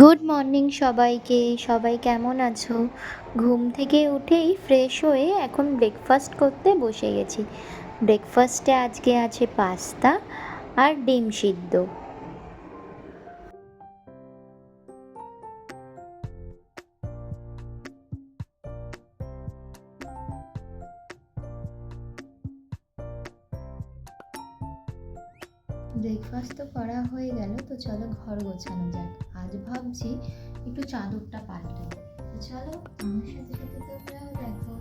Good morning সবাইকে। সবাই কেমন আছো? ঘুম থেকে উঠেই ফ্রেশ হয়ে এখন ব্রেকফাস্ট করতে বসে গেছি। ব্রেকফাস্টে আজকে আছে পাস্তা আর ডিম সিদ্ধ। ব্রেকফাস্ট তো করা হয়ে গেল, তো চলো ঘর গোছানো যাক। আজ ভাবছি একটু চাদরটা পাল্টে তো চলো, আমার সাথে সাথে তোমরাও দেখো।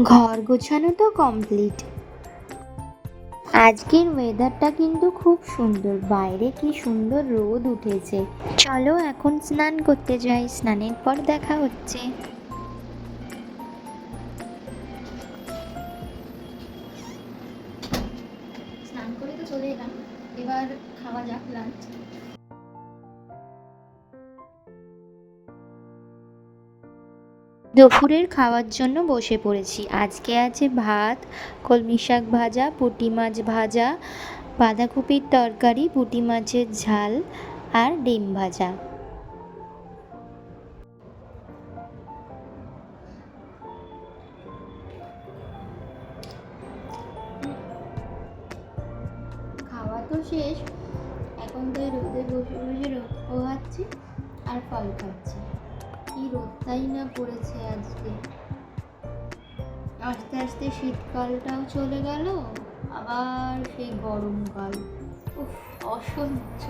ঘর গোছানো তো কমপ্লিট আজকের ওয়েদারটা কিন্তু খুব সুন্দর। বাইরে কি সুন্দর রোদ উঠেছে। চলো এখন স্নান করতে যাই। স্নানের পর দেখা হচ্ছে। স্নান করে তো চলে এলাম। এবার খাওয়া যাক লাঞ্চ দুপুরের খাওয়ার জন্য বসে পড়েছি। আজকে আছে ভাত, কলমি শাক ভাজা, পুঁটি মাছ ভাজা, বাঁধাকপির তরকারি, পুঁটি মাছের ঝাল আর ডিম ভাজা। খাওয়া তো শেষ। এখন তো রোদে বসে বসে রোদ পোহাচ্ছি আর ফল খাচ্ছি। রোদটাই না পড়েছে আজকে। আস্তে আস্তে শীতকালটাও চলে গেল, আবার সেই গরমকাল। অসহ্য।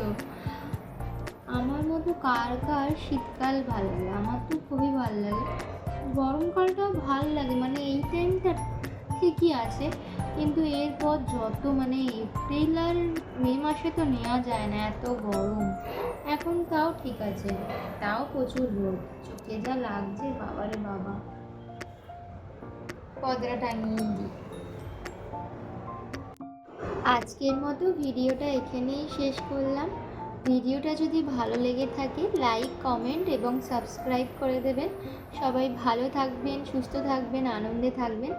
আমার মতো কার কার শীতকাল ভালো লাগে? আমার তো খুবই ভালো লাগে। গরমকালটাও ভালো লাগে মানে এই টাইমটা ঠিকই আছে, কিন্তু এরপর যত মানে এপ্রিল আর মে মাসে তো নেওয়া যায় না, এত গরম। ঠিক আছে। তাও প্রচুর রোদ। চোখে যা লাগছে বাবারে বাবা। পদরা টাঙিয়ে দিই আজকের মতো ভিডিওটা এখানেই শেষ করলাম। ভিডিওটা যদি ভালো লেগে থাকে, লাইক, কমেন্ট এবং সাবস্ক্রাইব করে দেবেন। সবাই ভালো থাকবেন, সুস্থ থাকবেন, আনন্দে থাকবেন।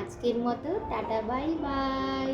আজকের মতো, টাটা, বাই বাই।